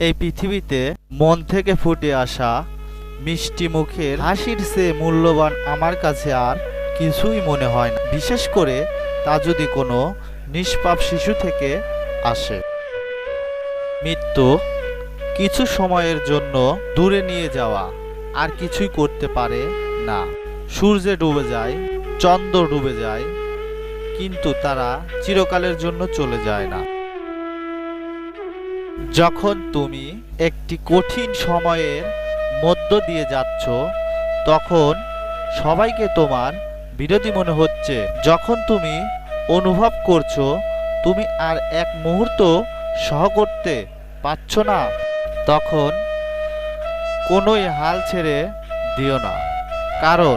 এই পৃথিবীতে মন থেকে ফুটে আসা মিষ্টি মুখের হাসির চেয়ে মূল্যবান আমার কাছে আর কিছুই মনে হয় না। বিশেষ করে তা যদি কোনো নিষ্পাপ শিশু থেকে আসে। মৃত্যু কিছু সময়ের জন্য দূরে নিয়ে যাওয়া আর কিছুই করতে পারে না। সূর্যে ডুবে যায়, চন্দ্র ডুবে যায়, কিন্তু তারা চিরকালের জন্য চলে যায় না। যখন তুমি একটি কঠিন সময়ের মধ্য দিয়ে যাচ্ছ, তখন সবাইকে তোমার বিরোধী মনে হচ্ছে। যখন তুমি অনুভব করছ, তুমি আর এক মুহূর্ত সহ করতে পারছ না, তখন কোনোই হাল ছেড়ে দিও না। কারণ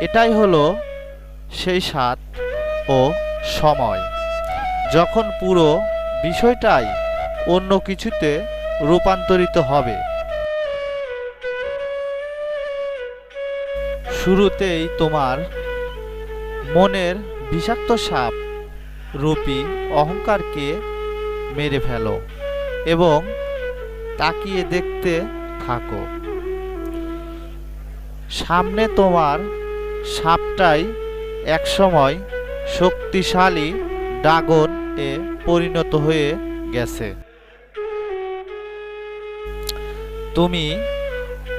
এটাই হলো সেই স্বাদ ও সময়। যখন পুরো বিষয়টাই অন্য কিছুতে রূপান্তরিত হবে। শুরুতেই তোমার মনের বিষাক্ত সাপ রূপী অহংকারকে মেরে ফেলো এবং তাকিয়ে দেখতে থাকো। সামনে তোমার সাপটাই একসময় শক্তিশালী ড্রাগন এ পরিণত হয়ে গেছে। তুমি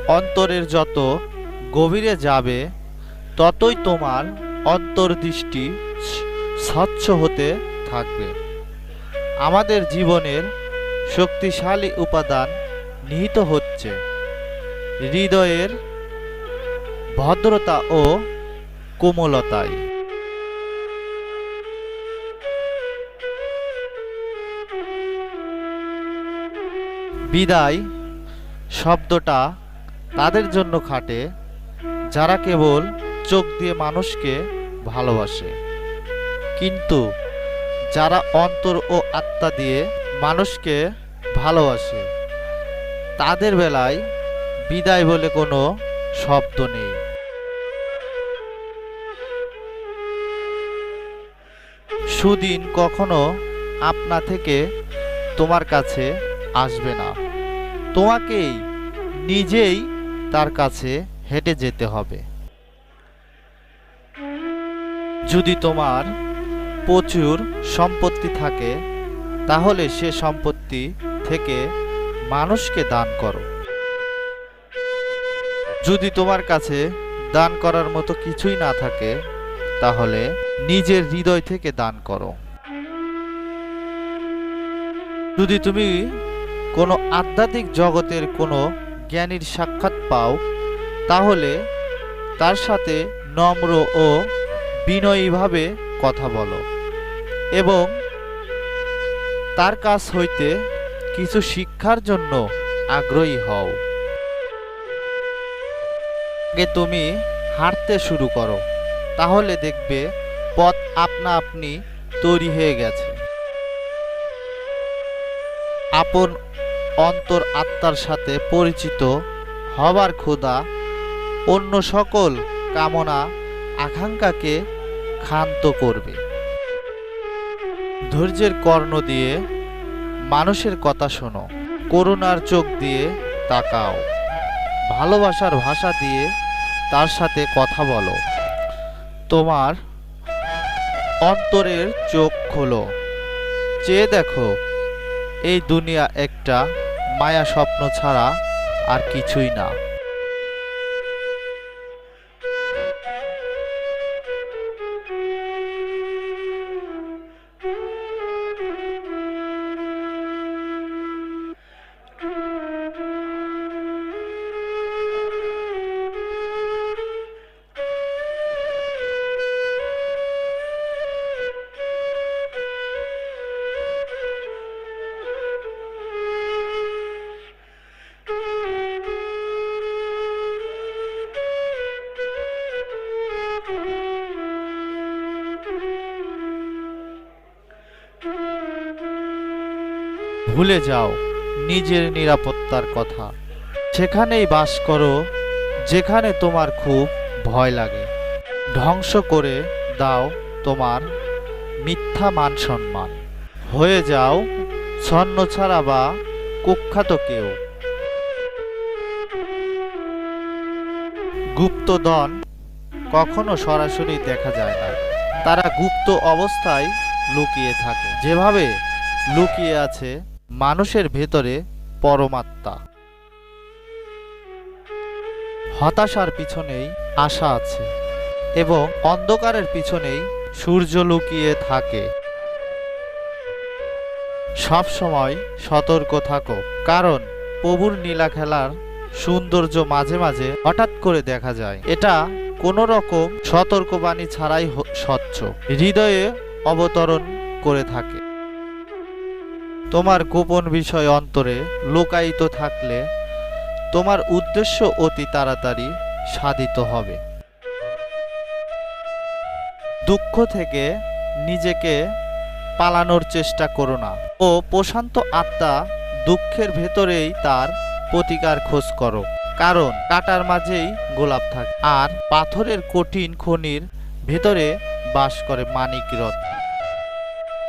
অন্তরের যত গভীরে যাবে, ততই তোমার অন্তর্দৃষ্টি স্বচ্ছ হতে থাকবে। আমাদের জীবনের শক্তিশালী উপাদান নিহিত হচ্ছে। হৃদয়ের ভদ্রতা ও কোমলতায় বিদায়। শব্দটা তাদের জন্য খাটে, যারা কেবল চোখ দিয়ে মানুষকে ভালোবাসে। কিন্তু যারা অন্তর ও আত্মা দিয়ে মানুষকে ভালোবাসে, তাদের বেলায় বিদায় বলে কোনো শব্দ নেই। সুদিন কখনো আপনা থেকে তোমার কাছে আসবে না। তোমাকেই নিজেই তার কাছে হেঁটে যেতে হবে। যদি তোমার প্রচুর সম্পত্তি থাকে, তাহলে সে সম্পত্তি থেকে মানুষকে দান করো। যদি তোমার কাছে দান করার মতো কিছুই না থাকে, তাহলে নিজের হৃদয় থেকে দান করো। যদি তুমি কোনো আধ্যাত্মিক জগতের কোনো জ্ঞানীর সাক্ষাৎ পাও, তাহলে তার সাথে নম্র ও বিনয়ীভাবে কথা বলো এবং তার কাছ হইতে কিছু শিক্ষার জন্য আগ্রহী হও। আগে তুমি হাঁটতে শুরু করো, তাহলে দেখবে পথ আপনা আপনি তৈরি হয়ে গেছে। আপন অন্তর আত্মার সাথে পরিচিত হবার ক্ষুধা অন্য সকল কামনা আকাঙ্ক্ষাকে ক্ষান্ত করবে। ধৈর্যের কর্ণ দিয়ে মানুষের কথা শোনো, করুণার চোখ দিয়ে তাকাও, ভালোবাসার ভাষা দিয়ে তার সাথে কথা বলো। তোমার অন্তরের চোখ খোলো। চেয়ে দেখো, এই দুনিয়া একটা মায়া স্বপ্ন ছাড়া আর কিছুই না। ভুলে যাও নিজের নিরাপত্তার কথা। সেখানেই বাস করো, যেখানে তোমার খুব ভয় লাগে। ধ্বংস করে দাও তোমার মিথ্যা মান সম্মান হয়ে যাও ছন্ন ছাড়া বা কুখ্যাত কেউ। গুপ্তধন কখনো সরাসরি দেখা যায় না। তারা গুপ্ত অবস্থায় লুকিয়ে থাকে। যেভাবে লুকিয়ে আছে মানুষের ভেতরে পরমাত্মা। হতাশার পিছনেই আশা আছে এবং অন্ধকারের পিছনেই সূর্য লুকিয়ে থাকে। সব সময় সতর্ক থাকো, কারণ প্রভুর নীলা খেলার সৌন্দর্য মাঝে মাঝে হঠাৎ করে দেখা যায়। এটা কোনো রকম সতর্কবাণী ছাড়াই স্বচ্ছ। হৃদয়ে অবতরণ করে থাকে। তোমার গোপন বিষয় অন্তরে লুকায়িত থাকলে তোমার উদ্দেশ্য অতি তাড়াতাড়ি সাধিত হবে। দুঃখ থেকে নিজেকে পালানোর চেষ্টা করো না ও প্রশান্ত আত্মা দুঃখের ভেতরেই তার প্রতিকার খোঁজ করো, কারণ কাটার মাঝেই গোলাপ থাকে আর পাথরের কঠিন খনির ভেতরে বাস করে মানিক রত্ন